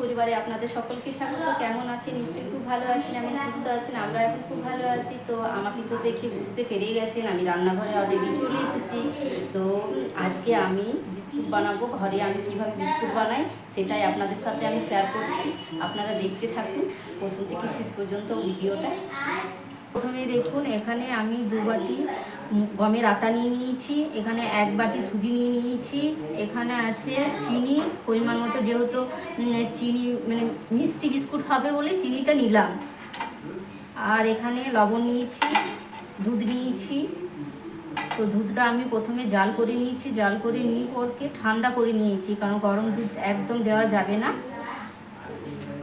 পরিবারে আপনাদের সকলকে স্বাগত। কেমন আছেন? নিশ্চয়ই খুব ভালো আছেন, এমন সুস্থ আছেন আমরা এখন খুব ভালো আছি। তো আমাকে তো দেখে বুঝতে পেরে গেছেন, আমি রান্নাঘরে অলরেডি চলে এসেছি। তো আজকে আমি বিস্কুট বানাবো, ঘরে আমি কীভাবে বিস্কুট বানাই সেটাই আপনাদের সাথে আমি শেয়ার করছি। আপনারা দেখতে থাকুন, প্রথম থেকে শেষ পর্যন্ত ভিডিওটা। প্রথমে দেখুন, এখানে আমি দু বাটি গমের আটা নিয়ে নিয়েছি, এখানে এক বাটি সুজি নিয়ে নিয়েছি, এখানে আছে চিনি, পরিমাণ মতো যেহেতু চিনি মানে মিষ্টি বিস্কুট হবে বলে চিনিটা নিলাম। আর এখানে লবণ নিয়েছি, দুধ নিয়েছি, তো দুধটা আমি প্রথমে জাল করে নিয়েছি, জাল করে নিয়ে পরকে ঠান্ডা করে নিয়েছি, কারণ গরম দুধ একদম দেওয়া যাবে না।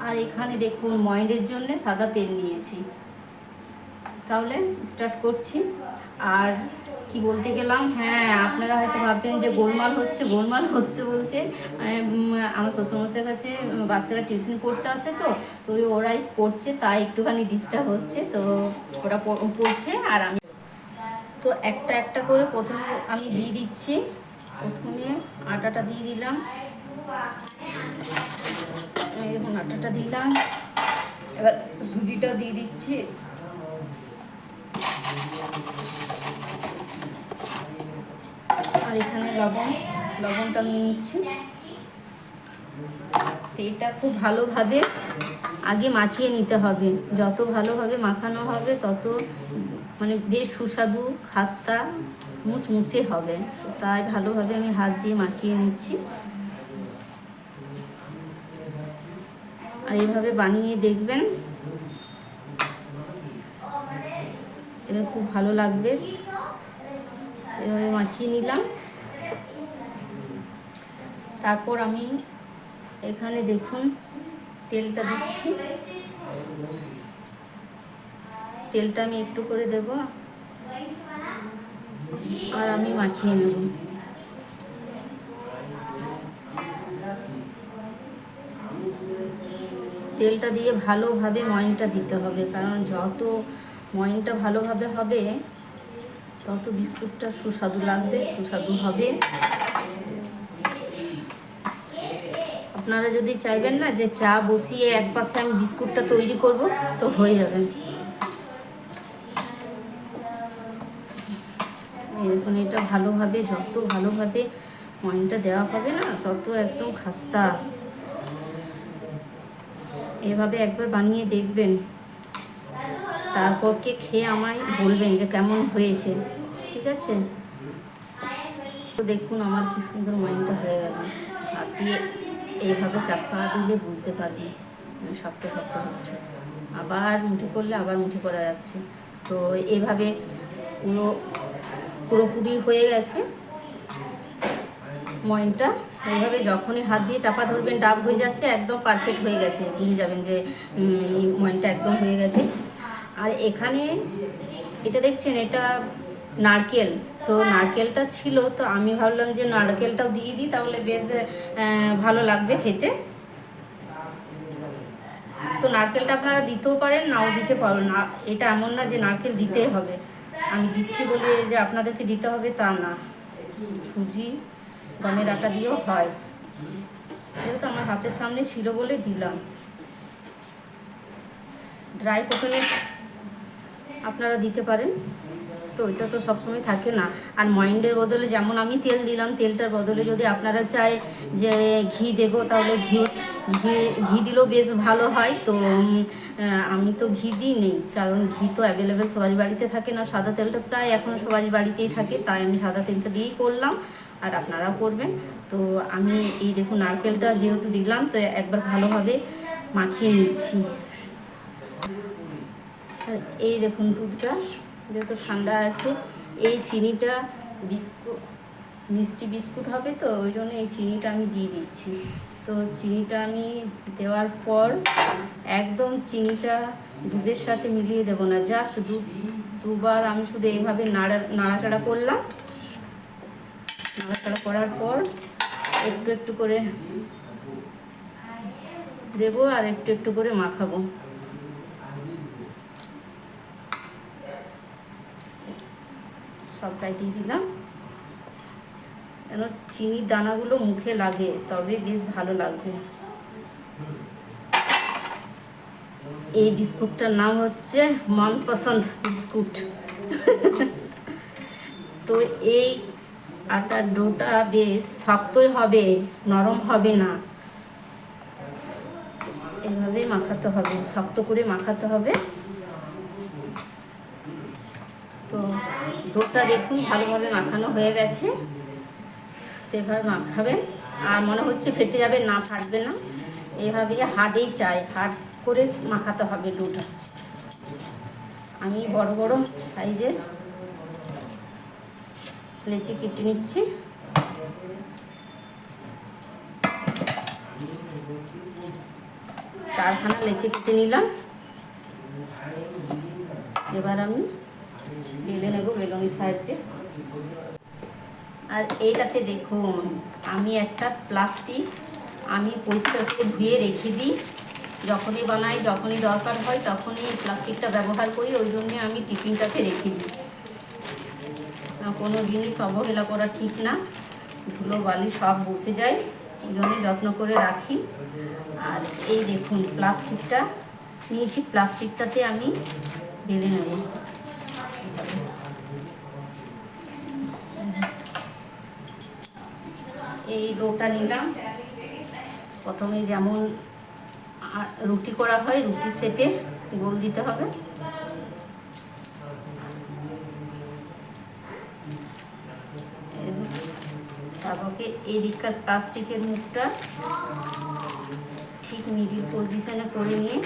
আর এখানে দেখুন ময়েন্ডের জন্য সাদা তেল নিয়েছি। তাহলে স্টার্ট করছি। আর কি বলতে গেলাম? হ্যাঁ আপনারা হয়তো ভাববেন যে গোলমাল হচ্ছে গোলমাল হতে বলছে। মানে, আমার শ্বশুরমশাইয়ের কাছে বাচ্চারা টিউশন পড়তে আসে তো তো ওরাই পড়ছে তাই একটুখানি ডিস্টার্ব হচ্ছে। তো ওরা পড়ছে আর আমি তো একটা একটা করে প্রথমে আমি দিয়ে দিচ্ছি। প্রথমে আটাটা দিয়ে দিলাম। এই দেখুন আটাটা দিলাম। এবার সুজিটা দিয়ে দিচ্ছি। আর এখানে লবণ, লবণটা নিয়ে নিচ্ছি। এটা খুব ভালোভাবে আগে মাখিয়ে নিতে হবে। যত ভালোভাবে মাখানো হবে, তত মানে বেশ সুস্বাদু খাস্তা মুচমুচে হবে। তাই ভালোভাবে আমি হাত দিয়ে মাখিয়ে নিচ্ছি। আর এইভাবে বানিয়ে দেখবেন এটা খুব ভালো লাগবে। এভাবে মাখিয়ে নিলাম। তারপর আমি এখানে দেখুন তেলটা দিচ্ছি। তেলটা আমি একটু করে দেব। আর আমি মাখিয়ে নেব। তেলটা দিয়ে ভালোভাবে ময়নটা দিতে হবে, কারণ যত ময়নটা ভালোভাবে হবে তত বিস্কুটটা সুস্বাদু লাগবে, সুস্বাদু হবে। আপনারা যদি চাইবেন না যে চা বসিয়ে এক পাশে আমি বিস্কুটটা তৈরি করব, তো হয়ে যাবে। দেখুন, এটা ভালোভাবে, যত ভালোভাবে ময়নটা দেওয়া হবে না, তত একদম খাস্তা। এভাবে একবার বানিয়ে দেখবেন। তারপরকে খেয়ে আমায় বলবেন যে কেমন হয়েছে, ঠিক আছে? তো দেখুন আমার কি সুন্দর মাইন্ডটা হয়ে গেল। হাত দিয়ে এইভাবে চাপা দিলে বুঝতে পারবেন মানে শক্ত শক্ত হচ্ছে। আবার মুঠি করলে আবার মুঠি করা যাচ্ছে। তো এভাবে পুরো পুরোপুরি হয়ে গেছে। ময়নটা এইভাবে যখনই হাত দিয়ে চাপা ধরবেন, ডাব হয়ে যাচ্ছে, একদম পারফেক্ট হয়ে গেছে। বুঝে যাবেন যে ময়নটা একদম হয়ে গেছে। আর এখানে এটা দেখছেন, এটা নারকেল। তো নারকেলটা ছিল, তো আমি ভাবলাম যে নারকেলটাও দিয়ে দিই, তাহলে বেশ ভালো লাগবে খেতে। তো নারকেলটা আপনারা দিতেও পারেন, নাও দিতে পারেন না। এটা এমন না যে নারকেল দিতে হবে। আমি দিচ্ছি বলে যে আপনাদেরকে দিতে হবে তা না। সুজি গমের আটা দিয়েও হয়। যেহেতু আমার হাতের সামনে ছিল বলে দিলাম। ড্রাই কোকোনেট আপনারা দিতে পারেন। তো ওইটা তো সবসময় থাকে না। আর মাইন্ডের বদলে যেমন আমি তেল দিলাম, তেলটার বদলে যদি আপনারা চায় যে ঘি দেবো, তাহলে ঘি ঘি ঘি দিলেও বেশ ভালো হয়। তো আমি তো ঘি দিই নেই কারণ ঘি তো অ্যাভেলেবেল সবারই বাড়িতে থাকে না। সাদা তেলটা প্রায় এখনও সবারই বাড়িতেই থাকে, তাই আমি সাদা তেলটা দিয়েই করলাম। আর আপনারাও করবেন। তো আমি এই দেখুন, নারকেলটা যেহেতু দিলাম, তো একবার ভালোভাবে মাখিয়ে নিচ্ছি। এই দেখুন দুধটা, যেহেতু ঠান্ডা আছে, এই চিনিটা বিস্কুট মিষ্টি বিস্কুট হবে তো, ওই জন্য এই চিনিটা আমি দিয়ে দিচ্ছি। তো চিনিটা আমি দেওয়ার পর একদম চিনিটা দুধের সাথে মিলিয়ে দেবো না জাস্ট দু, দুবার আমি শুধু এইভাবে নাড়া, নাড়াচাড়া করলাম। নাড়াচাড়া করার পর একটু একটু করে দেবো আর একটু একটু করে মাখাবো। সবটাই দিয়ে দিলাম। যেন চিনির দানাগুলো মুখে লাগে, তবে বেশ ভালো লাগবে। এই বিস্কুটটার নাম হচ্ছে মনপসন্দ বিস্কুট। তো এই আটার ডোটা বেশ শক্তই হবে, নরম হবে না। এভাবে মাখাতে হবে, শক্ত করে মাখাতে হবে তো ডোটা দেখুন, ভালোভাবে মাখানো হয়ে গেছে। তো এভাবে মাখাবেন। আর মনে হচ্ছে ফেটে যাবে, না ফাটবে না। এভাবে হার্ডেই চাই হার্ড করে মাখাতে হবে ডোটা। আমি বড় বড় সাইজের লেচি কেটে নিচ্ছি। চারখানা লেচি কেটে নিলাম। এবার আমি বেলে নেব বেলুনির সাহায্যে। আর এইটাতে দেখুন, আমি একটা প্লাস্টিক আমি পরিষ্কার করে ধুয়ে রেখে দিই। যখনই বানাই, যখনই দরকার হয়, তখনই প্লাস্টিকটা ব্যবহার করি। ওই জন্যে আমি টিফিনটাতে রেখে দিই। কোনো জিনিস অবহেলা করা ঠিক না। ধুলো, বালি সব বসে যায়। ওই জন্যে যত্ন করে রাখি। আর এই দেখুন, প্লাস্টিকটা, নিয়েছি। প্লাস্টিকটাতে আমি ঢেলে নেব। এই ডোটা নিলাম। প্রথমে যেমন রুটি করা হয়, রুটি শেপে গোল দিতে হবে। তারপরে এই প্লাস্টিকের মুখটা ঠিক মিডিল পজিশনে করে নিয়ে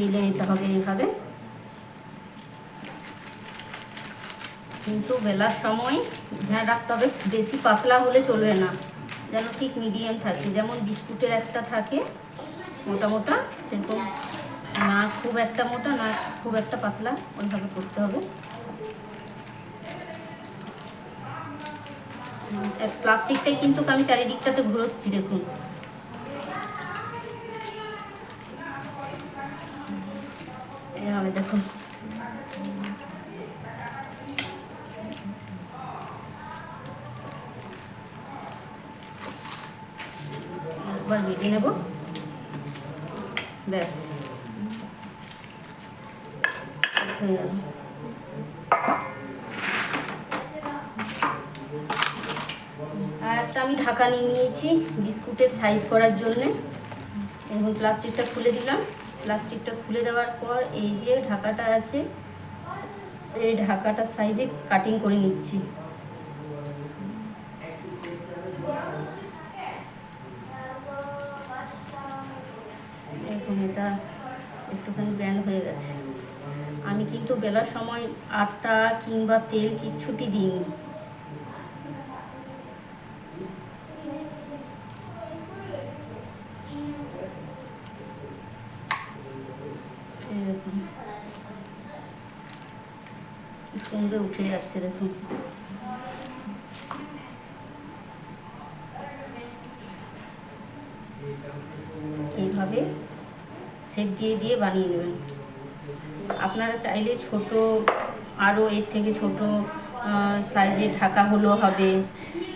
বেলে নিতে হবে এইভাবে। কিন্তু বেলার সময় ধ্যান রাখতে হবে, বেশি পাতলা হলে চলবে না। যেন ঠিক মিডিয়াম থাকে। যেমন বিস্কুটের একটা থাকে, মোটা মোটা, সেরকম না খুব একটা মোটা, না খুব একটা পাতলা, ওইভাবে করতে হবে। প্লাস্টিকটাই কিন্তু আমি চারিদিকটাতে ঘুরোচ্ছি, দেখুন। বেটে নেব। ব্যাস। আর একটা আমি ঢাকা নিয়ে নিয়েছি বিস্কুটের সাইজ করার জন্যে। এখন প্লাস্টিকটা খুলে দিলাম। প্লাস্টিকটা খুলে দেওয়ার পর এই যে ঢাকাটা আছে, এই ঢাকাটা সাইজে কাটিং করে নিচ্ছি এখন এটা একটুখানি ব্যান্ড হয়ে গেছে। আমি কিন্তু বেলার সময় আটা কিংবা তেল কিচ্ছুটি দিইনি। সুন্দর উঠে যাচ্ছে, দেখুন। এইভাবে সেপ দিয়ে দিয়ে বানিয়ে নেবেন। আপনারা চাইলে ছোট, আরও এর থেকে ছোট সাইজে ঢাকা হলো হবে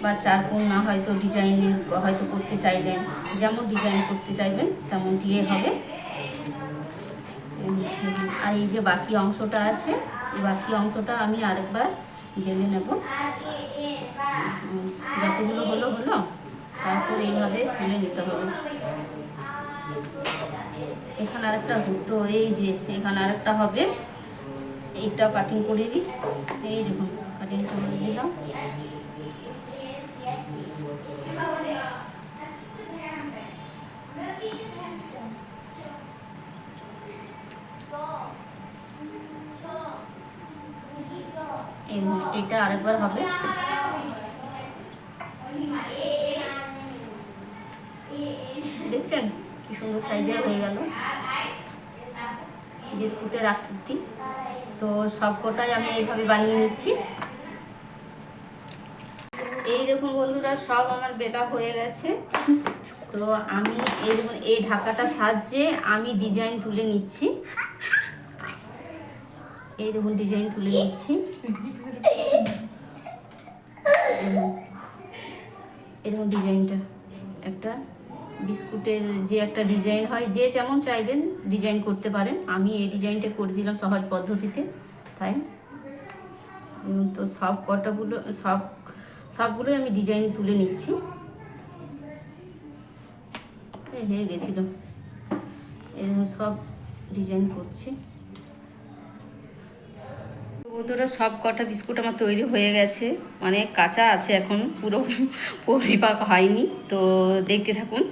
বা চারকোন না হয়তো ডিজাইনের হয়তো করতে চাইলেন, যেমন ডিজাইন করতে চাইবেন, তেমন দিয়ে হবে। আর এই যে বাকি অংশটা আছে বাকি অংশটা আমি আরেকবার বেলে নেব। যতগুলো হলো হলো, তারপর এইভাবে তুলে নিতে হবে। এখানে আরেকটা হতো এই যে এখানে আরেকটা হবে। এইটা কাটিং করে দিই। এই দেখুন কাটিং করে দিলাম। এইটা আরেকবার হবে। দেখছেন? কি সুন্দর সাইজের হয়ে গেল। বিস্কুটের আকৃতি তো সব কটাই আমি এইভাবে বানিয়ে নিচ্ছি। এই দেখুন বন্ধুরা, সব আমার বেটা হয়ে গেছে। তো আমি এই দেখুন, এই ঢাকাটা সাহায্যে আমি ডিজাইন তুলে নিচ্ছি। এই দেখুন ডিজাইন তুলে নিচ্ছি। এই দেখুন ডিজাইনটা একটা বিস্কুটের যে একটা ডিজাইন হয়, যে যেমন চাইবেন ডিজাইন করতে পারেন। আমি এই ডিজাইনটা করে দিলাম সহজ পদ্ধতিতে, তাই? তো সব কটাগুলো, সব, সবগুলোই আমি ডিজাইন তুলে নিচ্ছি। হয়ে গেছিল। সব ডিজাইন করছি। বন্ধুরা, সব কটা বিস্কুট আমার তৈরি হয়ে গেছে। অনেক কাঁচা আছে এখন, পুরো পরিপাক হয়নি। তো দেখতে থাকুন।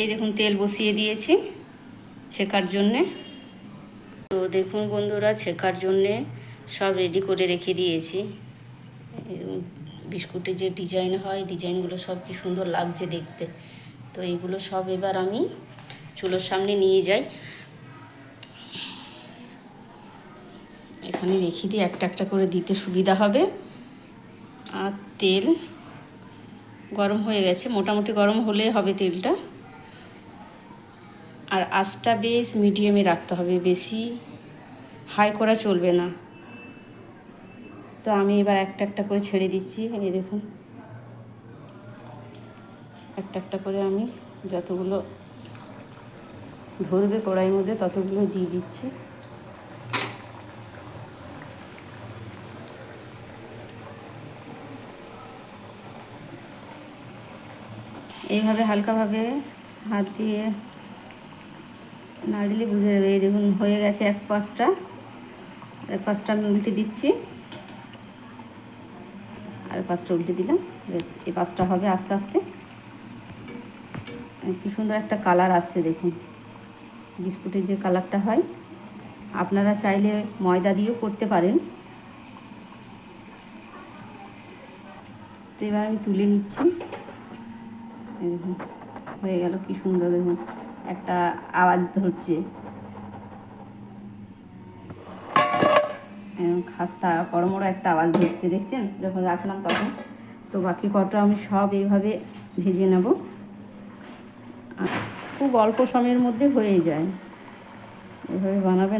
এই দেখুন, তেল বসিয়ে দিয়েছি ছেকার জন্যে। তো দেখুন বন্ধুরা, ছেকার জন্যে সব রেডি করে রেখে দিয়েছি। বিস্কুটের যে ডিজাইন হয় ডিজাইনগুলো সব কি সুন্দর লাগছে দেখতে। তো এইগুলো সব এবার আমি চুলোর সামনে নিয়ে যাই। এখানে রেখে দিয়ে একটা একটা করে দিতে সুবিধা হবে। আর তেল গরম হয়ে গেছে, মোটামুটি গরম হলে হবে তেলটা। আর আঁচটা বেশ মিডিয়ামে রাখতে হবে, বেশি হাই করা চলবে না। তো আমি এবার একটা একটা করে ছেড়ে দিচ্ছি, এই দেখুন। একটা একটা করে আমি যতগুলো ধরবে কড়াইয়ের মধ্যে ততগুলো দিয়ে দিচ্ছি। এইভাবে হালকাভাবে হাত দিয়ে নাড়লে বুঝে যাবে। এই দেখুন, হয়ে গেছে এক পাঁচটা। এক পাঁচটা আমি উল্টে দিচ্ছি। আর পাঁচটা উল্টে দিলাম। বেশ এই পাঁচটা হবে আস্তে আস্তে। কি সুন্দর একটা কালার আসছে, দেখুন। বিস্কুটের যে কালারটা হয়। আপনারা চাইলে ময়দা দিয়েও করতে পারেন। তো এবার আমি তুলে নিচ্ছি। দেখুন, হয়ে গেল কি সুন্দর দেখুন। একটা আওয়াজ ধরছে। খাস্তা কড়মড়ো একটা আওয়াজ ধরছে, দেখছেন? যখন রাখলাম তখন। তো বাকি কটা আমি সব এইভাবে ভেজে নেব। খুব অল্প সময়ের মধ্যে হয়ে যায়। এভাবে বানাবেন